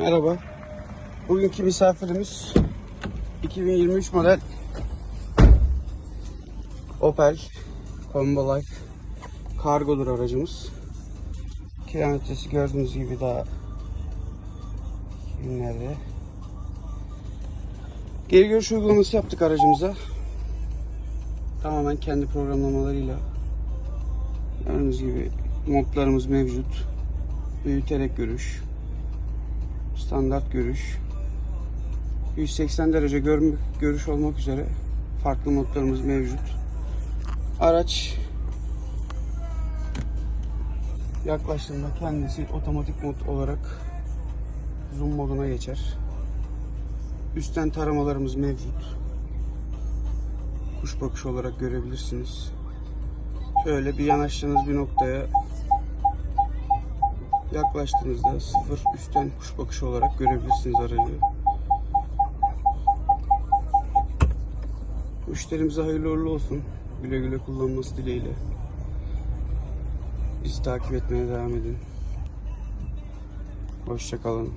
Merhaba. Bugünkü misafirimiz 2023 model Opel Combo Life kargodur aracımız. Kilometresi gördüğünüz gibi daha günlerde. Geri görüş uygulaması yaptık aracımıza. Tamamen kendi programlamalarıyla. Gördüğünüz gibi modlarımız mevcut. Büyüterek görüş, standart görüş, 180 derece görüş olmak üzere farklı modlarımız mevcut. Araç yaklaştığında kendisi otomatik mod olarak zoom moduna geçer. Üstten taramalarımız mevcut. Kuş bakışı olarak görebilirsiniz. Şöyle bir yanaştığınız bir noktaya yaklaştığınızda sıfır üstten kuş bakışı olarak görebilirsiniz aracı. Müşterimize hayırlı uğurlu olsun. Güle güle kullanması dileğiyle. Bizi takip etmeye devam edin. Hoşçakalın.